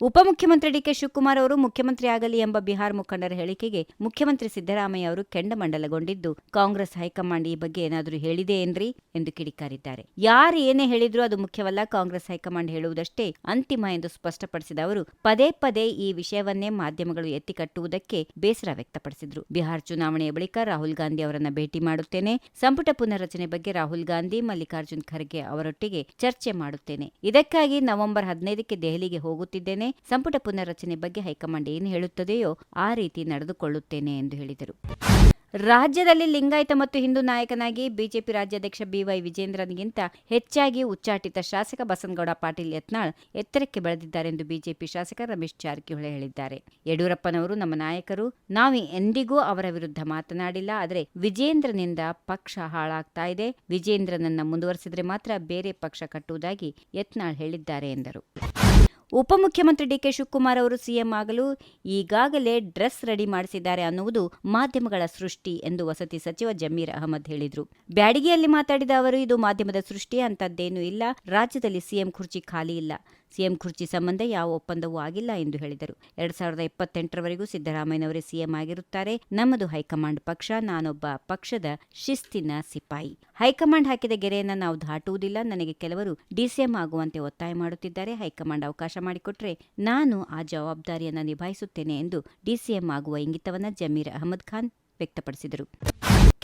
ಉಪಮುಖ್ಯಮಂತ್ರಿ ಡಿಕೆ ಶಿವಕುಮಾರ್ ಅವರು ಮುಖ್ಯಮಂತ್ರಿ ಆಗಲಿ ಎಂಬ ಬಿಹಾರ್ ಮುಖಂಡರ ಹೇಳಿಕೆಗೆ ಮುಖ್ಯಮಂತ್ರಿ ಸಿದ್ದರಾಮಯ್ಯ ಅವರು ಕೆಂಡಮಂಡಲಗೊಂಡಿದ್ದು ಕಾಂಗ್ರೆಸ್ ಹೈಕಮಾಂಡ್ ಈ ಬಗ್ಗೆ ಏನಾದರೂ ಹೇಳಿದೆ ಏನ್ರಿ ಎಂದು ಕಿಡಿಕಾರಿದ್ದಾರೆ. ಯಾರು ಏನೇ ಹೇಳಿದ್ರೂ ಅದು ಮುಖ್ಯವಲ್ಲ, ಕಾಂಗ್ರೆಸ್ ಹೈಕಮಾಂಡ್ ಹೇಳುವುದಷ್ಟೇ ಅಂತಿಮ ಎಂದು ಸ್ಪಷ್ಟಪಡಿಸಿದ ಅವರು, ಪದೇ ಪದೇ ಈ ವಿಷಯವನ್ನೇ ಮಾಧ್ಯಮಗಳು ಎತ್ತಿ ಕಟ್ಟುವುದಕ್ಕೆ ಬೇಸರ ವ್ಯಕ್ತಪಡಿಸಿದ್ರು. ಬಿಹಾರ್ ಚುನಾವಣೆಯ ಬಳಿಕ ರಾಹುಲ್ ಗಾಂಧಿ ಅವರನ್ನ ಭೇಟಿ ಮಾಡುತ್ತೇನೆ, ಸಂಪುಟ ಪುನರ್ರಚನೆ ಬಗ್ಗೆ ರಾಹುಲ್ ಗಾಂಧಿ, ಮಲ್ಲಿಕಾರ್ಜುನ್ ಖರ್ಗೆ ಅವರೊಟ್ಟಿಗೆ ಚರ್ಚೆ ಮಾಡುತ್ತೇನೆ. ಇದಕ್ಕಾಗಿ ನವೆಂಬರ್ ಹದಿನೈದಕ್ಕೆ ದೆಹಲಿಗೆ ಹೋಗುತ್ತಿದ್ದೇನೆ. ಸಂಪುಟ ಪುನರ್ರಚನೆ ಬಗ್ಗೆ ಹೈಕಮಾಂಡ್ ಏನು ಹೇಳುತ್ತದೆಯೋ ಆ ರೀತಿ ನಡೆದುಕೊಳ್ಳುತ್ತೇನೆ ಎಂದು ಹೇಳಿದರು. ರಾಜ್ಯದಲ್ಲಿ ಲಿಂಗಾಯತ ಮತ್ತು ಹಿಂದೂ ನಾಯಕನಾಗಿ ಬಿಜೆಪಿ ರಾಜ್ಯಾಧ್ಯಕ್ಷ ಬಿವೈ ವಿಜೇಂದ್ರನಿಗಿಂತ ಹೆಚ್ಚಾಗಿ ಉಚ್ಚಾಟಿತ ಶಾಸಕ ಬಸನಗೌಡ ಪಾಟೀಲ್ ಯತ್ನಾಳ್ ಎತ್ತರಕ್ಕೆ ಬೆಳೆದಿದ್ದಾರೆಂದು ಬಿಜೆಪಿ ಶಾಸಕ ರಮೇಶ್ ಜಾರಕಿಹೊಳಿ ಹೇಳಿದ್ದಾರೆ. ಯಡಿಯೂರಪ್ಪನವರು ನಮ್ಮ ನಾಯಕರು. ನಾವು ಎಂದಿಗೂ ಅವರ ವಿರುದ್ಧ ಮಾತನಾಡಿಲ್ಲ. ಆದರೆ ವಿಜೇಂದ್ರನಿಂದ ಪಕ್ಷ ಹಾಳಾಗ್ತಾ ಇದೆ. ವಿಜೇಂದ್ರನನ್ನ ಮುಂದುವರೆಸಿದ್ರೆ ಮಾತ್ರ ಬೇರೆ ಪಕ್ಷ ಕಟ್ಟುವುದಾಗಿ ಯತ್ನಾಳ್ ಹೇಳಿದ್ದಾರೆ ಎಂದರು. ಉಪಮುಖ್ಯಮಂತ್ರಿ ಡಿಕೆ ಶಿವಕುಮಾರ್ ಅವರು ಸಿಎಂ ಆಗಲು ಈಗಾಗಲೇ ಡ್ರೆಸ್ ರೆಡಿ ಮಾಡಿಸಿದ್ದಾರೆ ಅನ್ನುವುದು ಮಾಧ್ಯಮಗಳ ಸೃಷ್ಟಿ ಎಂದು ವಸತಿ ಸಚಿವ ಜಮೀರ್ ಅಹಮದ್ ಹೇಳಿದರು. ಬ್ಯಾಡಗಿಯಲ್ಲಿ ಮಾತಾಡಿದ ಅವರು, ಇದು ಮಾಧ್ಯಮದ ಸೃಷ್ಟಿ ಅಂತದ್ದೇನೂ ಇಲ್ಲ. ರಾಜ್ಯದಲ್ಲಿ ಸಿಎಂ ಕುರ್ಚಿ ಖಾಲಿ ಇಲ್ಲ. ಸಿಎಂ ಕುರ್ಚಿ ಸಂಬಂಧ ಯಾವ ಒಪ್ಪಂದವೂ ಆಗಿಲ್ಲ ಎಂದು ಹೇಳಿದರು. ಎರಡ್ ಸಾವಿರದ ಇಪ್ಪತ್ತೆಂಟರವರೆಗೂ ಸಿದ್ದರಾಮಯ್ಯನವರೇ ಸಿಎಂ ಆಗಿರುತ್ತಾರೆ. ನಮ್ಮದು ಹೈಕಮಾಂಡ್ ಪಕ್ಷ, ನಾನೊಬ್ಬ ಪಕ್ಷದ ಶಿಸ್ತಿನ ಸಿಪಾಯಿ. ಹೈಕಮಾಂಡ್ ಹಾಕಿದ ಗೆರೆಯನ್ನ ನಾವು ದಾಟುವುದಿಲ್ಲ. ನನಗೆ ಕೆಲವರು ಡಿಸಿಎಂ ಆಗುವಂತೆ ಒತ್ತಾಯ ಮಾಡುತ್ತಿದ್ದಾರೆ. ಹೈಕಮಾಂಡ್ ಅವಕಾಶ ಮಾಡಿಕೊಟ್ರೆ ನಾನು ಆ ಜವಾಬ್ದಾರಿಯನ್ನು ನಿಭಾಯಿಸುತ್ತೇನೆ ಎಂದು ಡಿಸಿಎಂ ಆಗುವ ಇಂಗಿತವನ್ನು ಜಮೀರ್ ಅಹಮದ್ ಖಾನ್ ವ್ಯಕ್ತಪಡಿಸಿದರು.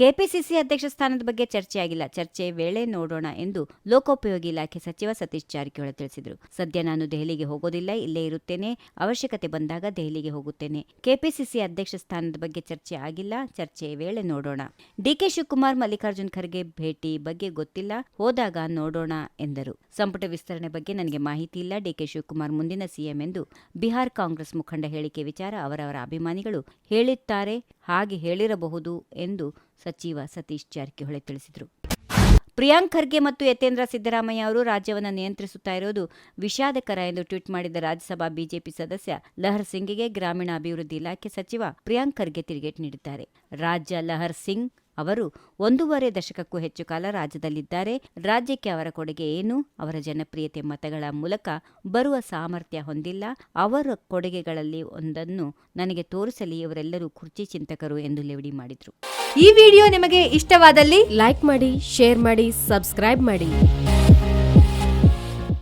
ಕೆಪಿಸಿಸಿ ಅಧ್ಯಕ್ಷ ಸ್ಥಾನದ ಬಗ್ಗೆ ಚರ್ಚೆಯಾಗಿಲ್ಲ. ಚರ್ಚೆ ವೇಳೆ ನೋಡೋಣ ಎಂದು ಲೋಕೋಪಯೋಗಿ ಇಲಾಖೆ ಸಚಿವ ಸತೀಶ್ ಜಾರಕಿಹೊಳಿ ತಿಳಿಸಿದರು. ಸದ್ಯ ನಾನು ದೆಹಲಿಗೆ ಹೋಗೋದಿಲ್ಲ, ಇಲ್ಲೇ ಇರುತ್ತೇನೆ. ಅವಶ್ಯಕತೆ ಬಂದಾಗ ದೆಹಲಿಗೆ ಹೋಗುತ್ತೇನೆ. ಕೆಪಿಸಿಸಿ ಅಧ್ಯಕ್ಷ ಸ್ಥಾನದ ಬಗ್ಗೆ ಚರ್ಚೆ ಆಗಿಲ್ಲ. ಚರ್ಚೆ ವೇಳೆ ನೋಡೋಣ. ಡಿಕೆ ಶಿವಕುಮಾರ್, ಮಲ್ಲಿಕಾರ್ಜುನ್ ಖರ್ಗೆ ಭೇಟಿ ಬಗ್ಗೆ ಗೊತ್ತಿಲ್ಲ. ಹೋದಾಗ ನೋಡೋಣ ಎಂದರು. ಸಂಪುಟ ವಿಸ್ತರಣೆ ಬಗ್ಗೆ ನನಗೆ ಮಾಹಿತಿ ಇಲ್ಲ. ಡಿಕೆ ಶಿವಕುಮಾರ್ ಮುಂದಿನ ಸಿಎಂ ಎಂದು ಬಿಹಾರ್ ಕಾಂಗ್ರೆಸ್ ಮುಖಂಡ ಹೇಳಿಕೆ ವಿಚಾರ ಅವರವರ ಅಭಿಮಾನಿಗಳು ಹೇಳುತ್ತಾರೆ ಹಾಗೆ ಹೇಳಿರಬಹುದು ಎಂದು ಸಚಿವ ಸತೀಶ್ ಜಾರಕಿಹೊಳಿ ತಿಳಿಸಿದರು. ಪ್ರಿಯಾಂಕ್ ಖರ್ಗೆ ಮತ್ತು ಯತೇಂದ್ರ ಸಿದ್ದರಾಮಯ್ಯ ಅವರು ರಾಜ್ಯವನ್ನು ನಿಯಂತ್ರಿಸುತ್ತಾ ಇರುವುದು ವಿಷಾದಕರ ಎಂದು ಟ್ವೀಟ್ ಮಾಡಿದ ರಾಜ್ಯಸಭಾ ಬಿಜೆಪಿ ಸದಸ್ಯ ಲಹರ್ ಸಿಂಗ್ಗೆ ಗ್ರಾಮೀಣಾಭಿವೃದ್ಧಿ ಇಲಾಖೆ ಸಚಿವ ಪ್ರಿಯಾಂಕ್ ಖರ್ಗೆ ತಿರುಗೇಟು ನೀಡಿದ್ದಾರೆ. ರಾಜ್ಯ ಲಹರ್ ಸಿಂಗ್ ಅವರು ಒಂದೂವರೆ ದಶಕಕ್ಕೂ ಹೆಚ್ಚು ಕಾಲ ರಾಜ್ಯದಲ್ಲಿದ್ದಾರೆ. ರಾಜ್ಯಕ್ಕೆ ಅವರ ಕೊಡುಗೆ ಏನು? ಅವರ ಜನಪ್ರಿಯತೆ ಮತಗಳ ಮೂಲಕ ಬರುವ ಸಾಮರ್ಥ್ಯ ಹೊಂದಿಲ್ಲ. ಅವರ ಕೊಡುಗೆಗಳಲ್ಲಿ ಒಂದನ್ನು ನನಗೆ ತೋರಿಸಲಿ, ಇವರೆಲ್ಲರೂ ಕುರ್ಚಿ ಚಿಂತಕರು ಎಂದು ಲೇವಡಿ ಮಾಡಿದರು. ಈ ವಿಡಿಯೋ ನಿಮಗೆ ಇಷ್ಟವಾದಲ್ಲಿ ಲೈಕ್ ಮಾಡಿ, ಶೇರ್ ಮಾಡಿ, ಸಬ್ಸ್ಕ್ರೈಬ್ ಮಾಡಿ.